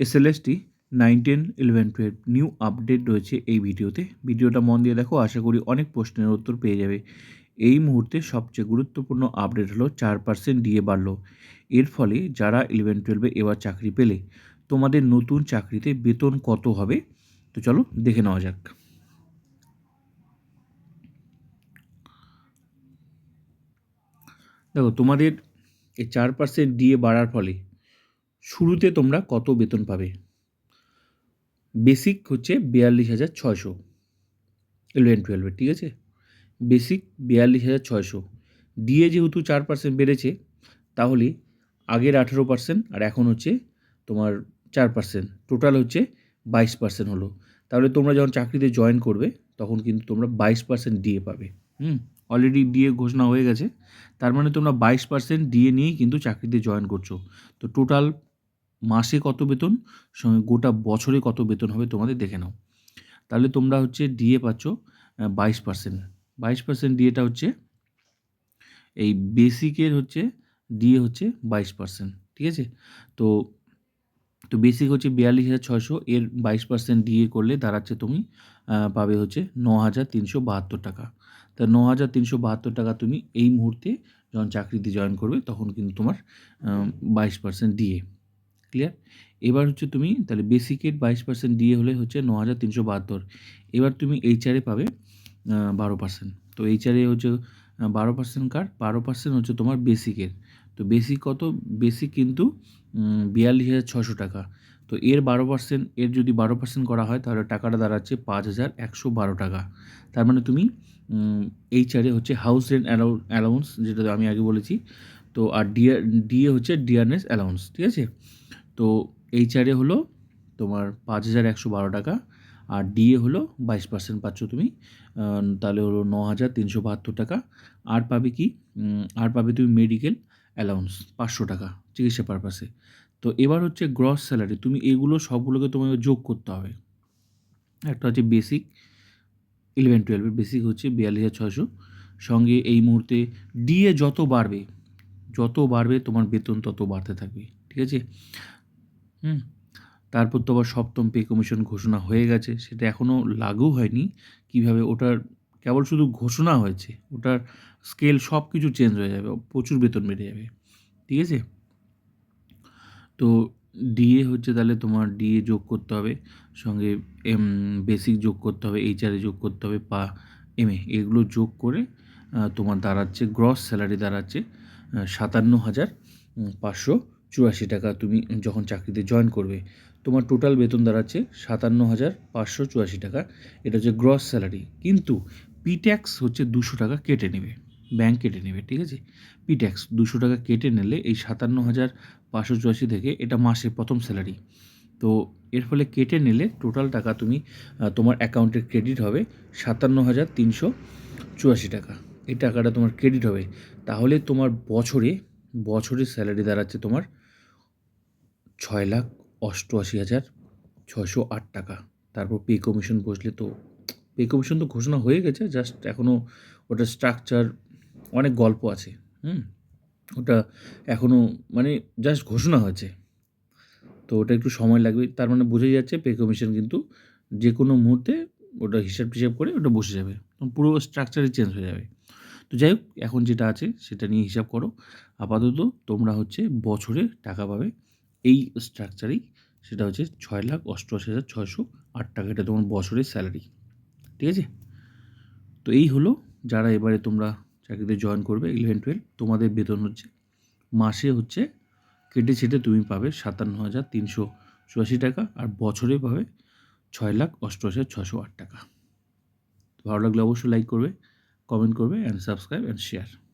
SLST nine ten eleven, twelve new update রয়েছে এই ভিডিওতে। ভিডিওটা মন দিয়ে দেখো, আশা করি অনেক প্রশ্নের উত্তর পেয়ে যাবে। এই মুহূর্তে সবচেয়ে গুরুত্বপূর্ণ আপডেট হলো চার পার্সেন্ট ডিএ বাড়লো। এর ফলে যারা ইলেভেন, টুয়েলভে এবার চাকরি পেলে, তোমাদের নতুন চাকরিতে বেতন কত হবে? তো চলো দেখে নেওয়া যাক। দেখো, তোমাদের এই চার পার্সেন্ট ডিএ বাড়ার ফলে শুরুতে তোমরা কত বেতন পাবে? বেসিক হচ্ছে বিয়াল্লিশ হাজার ছয়শো। ইলেভেন টুয়েলভের ঠিক আছে? বেসিক বিয়াল্লিশ হাজার ছয়শো। ডিএ যেহেতু চার পার্সেন্ট বেড়েছে, তাহলে আগের আঠেরো পার্সেন্ট আর এখন হচ্ছে তোমার চার পার্সেন্ট টোটাল হচ্ছে বাইশ পার্সেন্ট হলো। তাহলে তোমরা যখন চাকরিতে জয়েন করবে, তখন কিন্তু তোমরা বাইশ পার্সেন্ট ডিএ পাবে। হুম? অলরেডি ডিএ ঘোষণা হয়ে গেছে। তার মানে তোমরা বাইশ পার্সেন্ট ডিএ নিয়েই কিন্তু চাকরিতে জয়েন করছ। তো টোটাল মাসে কত বেতন? সঙ্গে গোটা বছরে কত বেতন হবে তোমাদের দেখে নাও। তাহলে তোমরা হচ্ছে ডিএ পাচ্ছ বাইশ পার্সেন্ট বাইশ পার্সেন্ট ডিএটা হচ্ছে, এই বেসিকের হচ্ছে ডিএ হচ্ছে বাইশ পার্সেন্ট ঠিক আছে? তো তো বেসিক হচ্ছে বিয়াল্লিশ হাজার ছয়শো, এর বাইশ পার্সেন্ট ডিএ করলে দাঁড়াচ্ছে তুমি পাবে হচ্ছে ন হাজার তিনশো বাহাত্তর টাকা। তা ন হাজার তিনশো বাহাত্তর টাকা তুমি এই মুহূর্তে যখন চাকরিতে জয়েন করবে, তখন কিন্তু তোমার বাইশ পার্সেন্ট ডিএ ক্লিয়ার এবার হচ্ছে তুমি তাহলে বেসিকের বাইশ পার্সেন্ট ডিএ হলে হচ্ছে ন হাজার তিনশো বাহাত্তর। এবার তুমি এইচআরে পাবে বারো পার্সেন্ট তো এইচআরে হচ্ছে বারো পার্সেন্ট কার? বারো পার্সেন্ট হচ্ছে তোমার বেসিকের তো বেসিক কত? বেসিক কিন্তু বিয়াল্লিশ হাজার ছশো টাকা। তো এর বারো পার্সেন্ট এর যদি বারো পার্সেন্ট করা হয়, তাহলে টাকাটা দাঁড়াচ্ছে পাঁচ হাজার একশো বারো টাকা। তার মানে তুমি এইচআরে হচ্ছে হাউস রেন্ট অ্যালাউন্স যেটা আমি আগে বলেছি। তো আর ডিএ ডিএ হচ্ছে ডিয়ারনেস অ্যালাউন্স ঠিক আছে? তো এইচআরে হলো তোমার পাঁচ হাজার একশো বারো টাকা, আর ডিএ হলো বাইশ পার্সেন্ট পাচ্ছ তুমি তাহলে হলো ন হাজার তিনশো বাহাত্তর টাকা। আর পাবে কি? আর পাবে তুমি মেডিকেল অ্যালাউন্স পাঁচশো টাকা চিকিৎসা পারপাসে তো এবার হচ্ছে গ্রস স্যালারি তুমি এগুলো সবগুলোকে তোমাকে যোগ করতে হবে। একটা হচ্ছে বেসিক ইলেভেন টুয়েলভের বেসিক হচ্ছে বিয়াল্লিশ হাজার ছয়শো। সঙ্গে এই মুহূর্তে ডিএ যত বাড়বে যত বাড়বে তোমার বেতন তত বাড়তে থাকবে, ঠিক আছে? হুম? তারপর তো আবার সপ্তম পে কমিশন ঘোষণা হয়ে গেছে, সেটা এখনও লাগু হয়নি। কীভাবে ওটার, কেবল শুধু ঘোষণা হয়েছে, ওটার স্কেল সব কিছু চেঞ্জ হয়ে যাবে, প্রচুর বেতন বেড়ে যাবে, ঠিক আছে? তো ডিএ হচ্ছে তাহলে তোমার ডিএ যোগ করতে হবে, সঙ্গে এম বেসিক যোগ করতে হবে এইচআরে যোগ করতে হবে পা এমএ এগুলো যোগ করে তোমার দাঁড়াচ্ছে গ্রস স্যালারি দাঁড়াচ্ছে। সাতান্ন হাজার পাঁচশো চুরাশি টাকা তুমি যখন চাকরিতে জয়েন করবে। তোমার টোটাল বেতন দাঁড়াচ্ছে সাতান্ন হাজার, পাঁচশো চুরাশি টাকা। এটা হচ্ছে গ্রস স্যালারি কিন্তু পি ট্যাক্স হচ্ছে দুশো টাকা কেটে নেবে ব্যাংক কেটে নেবে, ঠিক আছে? পি ট্যাক্স দুশো টাকা কেটে নিলে এই সাতান্ন হাজার, পাঁচশো চুরাশি থেকে এটা মাসে প্রথম স্যালারি তো এর ফলে কেটে নিলে টোটাল টাকা তুমি তোমার অ্যাকাউন্টে ক্রেডিট হবে সাতান্ন হাজার তিনশো চুরাশি টাকা। এই টাকাটা তোমার ক্রেডিট হবে। তাহলে তোমার বছরে বছরের স্যালারি দাঁড়াচ্ছে তোমার ছয় লাখ অষ্টআশি হাজার ছশো আট টাকা। তারপর পে কমিশন বসলে তো পে কমিশন তো ঘোষণা হয়ে গেছে জাস্ট এখনও ওটা স্ট্রাকচার অনেক গল্প আছে, হুম? ওটা এখনও মানে জাস্ট ঘোষণা হয়েছে। তো ওটা একটু সময় লাগবে, তার মানে বোঝাই যাচ্ছে পে কমিশন কিন্তু যে কোনো মুহূর্তে ওটা হিসাব টিসাব করে ওটা বসে যাবে। পুরো স্ট্রাকচারই চেঞ্জ হয়ে যাবে। তো যাই হোক, এখন যেটা আছে সেটা নিয়ে হিসাব করো। আপাতত তোমরা হচ্ছে বছরে টাকা পাবে এই স্ট্রাকচারেই সেটা হচ্ছে ছয় লাখ অষ্টআশি হাজার ছয়শো আট টাকা। এটা তোমার বছরের স্যালারি ঠিক আছে? তো এই হলো যারা এবারে তোমরা চাকরিতে জয়েন করবে ইলেভেন টুয়েলভ তোমাদের বেতন হচ্ছে। মাসে হচ্ছে কেটে ছেটে তুমি পাবে সাতান্ন হাজার তিনশো চুরাশি টাকা আর বছরে পাবে ছয় লাখ অষ্টআশি হাজার ছশো আট টাকা। ভালো লাগলে অবশ্যই লাইক করবে। কমেন্ট করবে অ্যান্ড সাবস্ক্রাইব অ্যান্ড শেয়ার